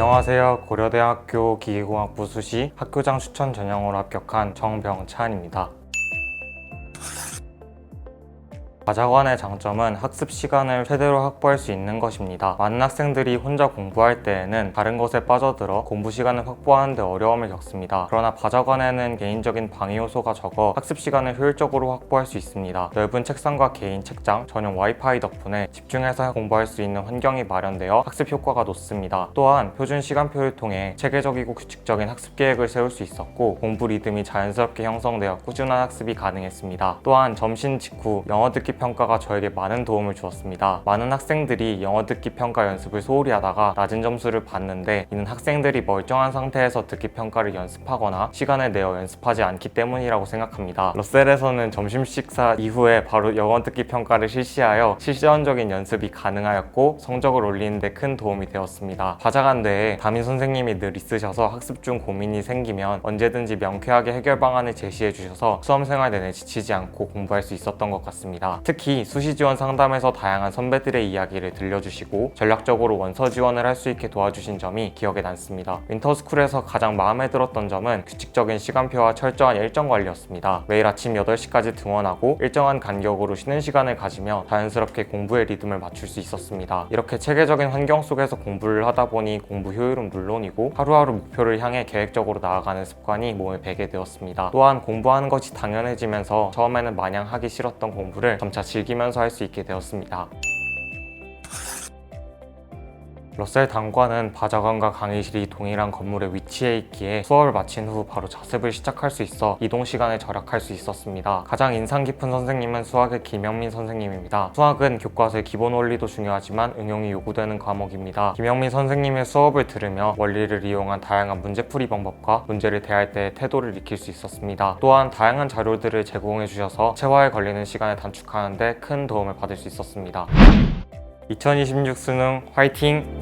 안녕하세요. 고려대학교 기계공학부 수시 학교장 추천 전형으로 합격한 정병찬입니다. 과자관의 장점은 학습 시간을 최대로 확보할 수 있는 것입니다. 많은 학생들이 혼자 공부할 때에는 다른 것에 빠져들어 공부 시간을 확보하는 데 어려움을 겪습니다. 그러나 과자관에는 개인적인 방해 요소가 적어 학습 시간을 효율적으로 확보할 수 있습니다. 넓은 책상과 개인 책장, 전용 와이파이 덕분에 집중해서 공부할 수 있는 환경이 마련되어 학습 효과가 높습니다. 또한 표준 시간표를 통해 체계적이고 규칙적인 학습 계획을 세울 수 있었고 공부 리듬이 자연스럽게 형성되어 꾸준한 학습이 가능했습니다. 또한 점심 직후 영어 듣기 평가가 저에게 많은 도움을 주었습니다. 많은 학생들이 영어 듣기 평가 연습을 소홀히 하다가 낮은 점수를 받는데 이는 학생들이 멀쩡한 상태에서 듣기 평가를 연습하거나 시간을 내어 연습하지 않기 때문이라고 생각합니다. 러셀에서는 점심 식사 이후에 바로 영어 듣기 평가를 실시하여 실시원적인 연습이 가능하였고 성적을 올리는 데 큰 도움이 되었습니다. 과자간 내에 담임 선생님이 늘 있으셔서 학습 중 고민이 생기면 언제든지 명쾌하게 해결 방안을 제시해 주셔서 수험 생활 내내 지치지 않고 공부할 수 있었던 것 같습니다. 특히 수시 지원 상담에서 다양한 선배들의 이야기를 들려주시고 전략적으로 원서 지원을 할 수 있게 도와주신 점이 기억에 남습니다. 윈터스쿨에서 가장 마음에 들었던 점은 규칙적인 시간표와 철저한 일정 관리였습니다. 매일 아침 8시까지 등원하고 일정한 간격으로 쉬는 시간을 가지며 자연스럽게 공부의 리듬을 맞출 수 있었습니다. 이렇게 체계적인 환경 속에서 공부를 하다 보니 공부 효율은 물론이고 하루하루 목표를 향해 계획적으로 나아가는 습관이 몸에 배게 되었습니다. 또한 공부하는 것이 당연해지면서 처음에는 마냥 하기 싫었던 공부를 점차 즐기면서 할 수 있게 되었습니다. 러셀 단과는 바자관과 강의실이 동일한 건물에 위치해 있기에 수업을 마친 후 바로 자습을 시작할 수 있어 이동 시간을 절약할 수 있었습니다. 가장 인상 깊은 선생님은 수학의 김영민 선생님입니다. 수학은 교과서의 기본 원리도 중요하지만 응용이 요구되는 과목입니다. 김영민 선생님의 수업을 들으며 원리를 이용한 다양한 문제풀이 방법과 문제를 대할 때의 태도를 익힐 수 있었습니다. 또한 다양한 자료들을 제공해 주셔서 체화에 걸리는 시간을 단축하는 데 큰 도움을 받을 수 있었습니다. 2026 수능 화이팅!